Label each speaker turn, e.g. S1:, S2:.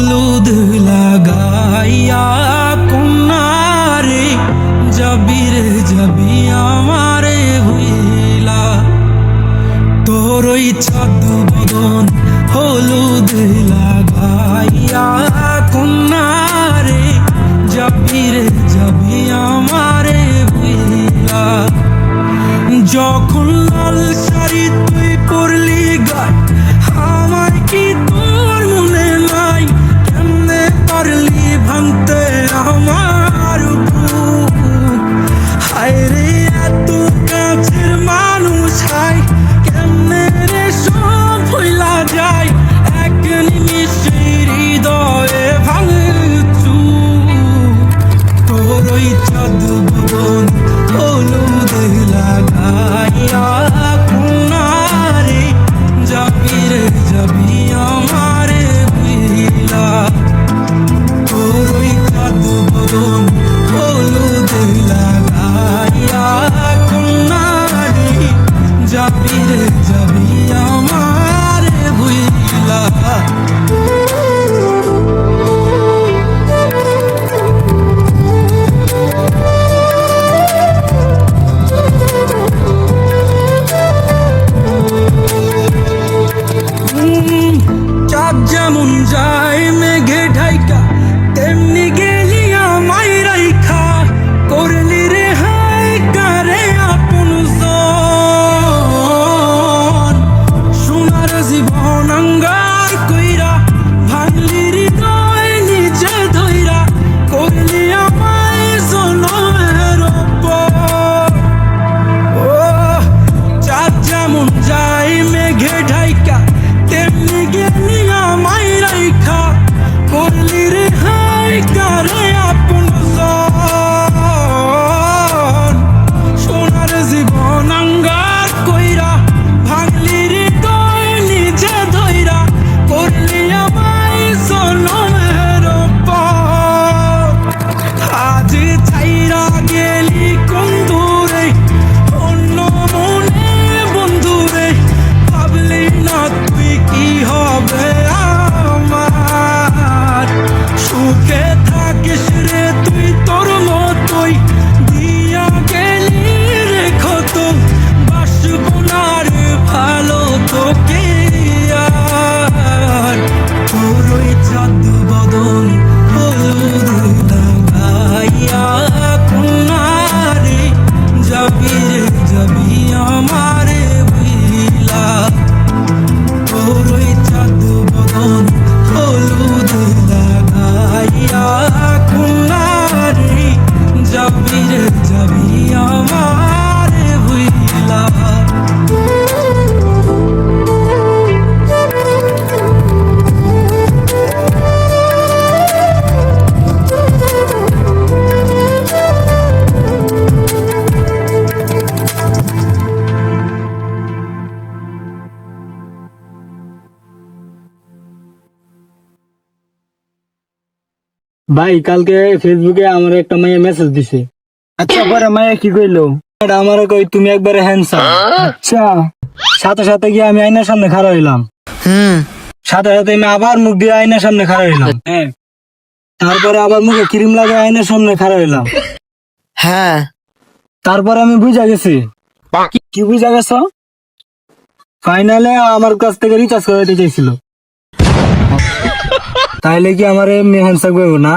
S1: হলুদ লাগাইয়া কুনারে জবির রে যাবি আমারে হইলা তোর ওই ছাদু বদন হলুদ লাগাইয়া কুনারে জবির রে যাবি আমারে হইলা যখন লাল ফিরে যাবি কবি আমার
S2: ভাই কালকে ফেসবুকে আমার একটা মেয়ে মেসেজ দিছে।
S3: আচ্ছা পরে মায়া কি কইলো?
S2: আমার কই তুমি একবার হ্যান্ডসাম
S3: আচ্ছা।
S2: সাথে সাথে গিয়ে আমি আয়নার সামনে খাড়া হইলাম। হুম। সাথে সাথে আমি আবার মুখ দিয়ে আয়নার সামনে খাড়া হইলাম।
S3: হ্যাঁ।
S2: তারপরে আবার মুখে ক্রিম লাগে আয়নার সামনে খাড়া হইলাম।
S3: হ্যাঁ।
S2: তারপরে আমি বুঝা গেছি।
S3: কি বুঝা গেছ?
S2: ফাইনালে আমার কাছ থেকে রিচার্জ করে দিতে চাইছিল তাইলে কি আমার মেহন থাকবে না